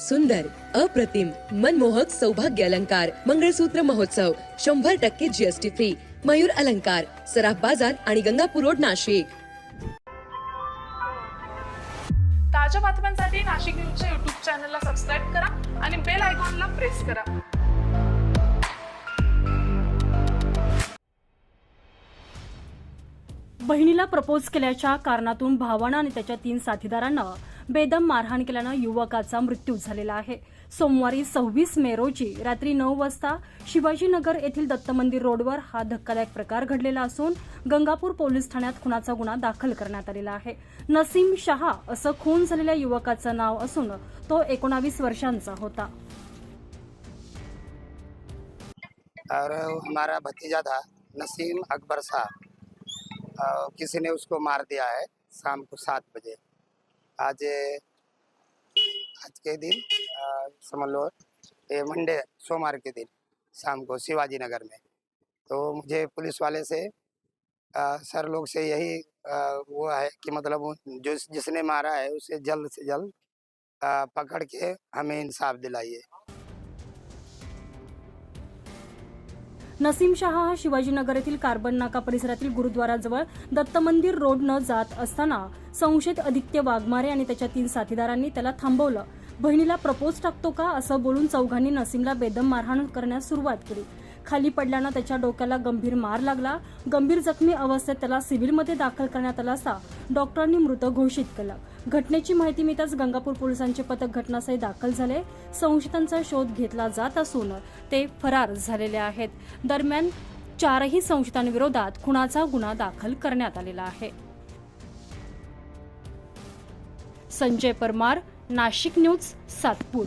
सुंदर अप्रतिम मनमोहक सौभाग्य अलंकार मंगळसूत्र महोत्सव शंभर टक्के जीएसटी फ्री मयूर अलंकार सराफ बाजार आणि गंगापूर रोड नाशिक. ताज्या बातम्यांसाठी नाशिक न्यूजच्या युट्यूब चॅनलला सबस्क्राईब करा आणि बेल आयकॉनला प्रेस करा. बहिणीला प्रपोज केल्याच्या कारणातून भावानं आणि त्याच्या तीन साथीदारांना बेदम मारहाण केल्यानं युवकाचा मृत्यू झालेला आहे. सोमवारी सव्वीस मे रोजी रात्री नऊ वाजता शिवाजीनगर येथील दत्त मंदिर रोडवर हा धक्कादायक प्रकार घडलेला असून गंगापूर पोलीस ठाण्यात खुनाचा गुन्हा दाखल करण्यात आलेला आहे. नसीम शहा असं खून झालेल्या युवकाचं नाव असून तो एकोणावीस वर्षांचा होता. और हमारा भतीजा था नसीम अकबर साहब किसी ने उसको मार दिया है शाम को सात बजे। आज आज के दिन समझ लो ये मंडे सोमवार के दिन शाम को शिवाजी नगर में। तो मुझे पुलिस वाले से आ, सर लोग से यही आ, वो है कि मतलब जो जिसने मारा है उसे जल्द से जल्द पकड़ के हमें इंसाफ दिलाइए। नसीम शहा हा शिवाजीनगर येथील कार्बन नाका परिसरातील गुरुद्वाराजवळ दत्त मंदिर रोडनं जात असताना संशयित आदित्य वाघमारे आणि त्याच्या तीन साथीदारांनी त्याला थांबवलं. बहिणीला प्रपोज टाकतो का असं बोलून चौघांनी नसीमला बेदम मारहाण करण्यास सुरुवात केली. खाली पडल्यानं त्याच्या डोक्याला गंभीर मार लागला. गंभीर जखमी अवस्थेत त्याला सिव्हिलमध्ये दाखल करण्यात आला असता डॉक्टरांनी मृत घोषित केलं. घटनेची माहिती मिळताच गंगापूर पोलिसांचे पथक घटनास्थळी दाखल झाले. संशयितांचा शोध घेतला जात असून ते फरार झालेले आहेत. दरम्यान चारही संशयितांविरोधात खुनाचा गुन्हा दाखल करण्यात आलेला आहे. संजय परमार नाशिक न्यूज सातपूर.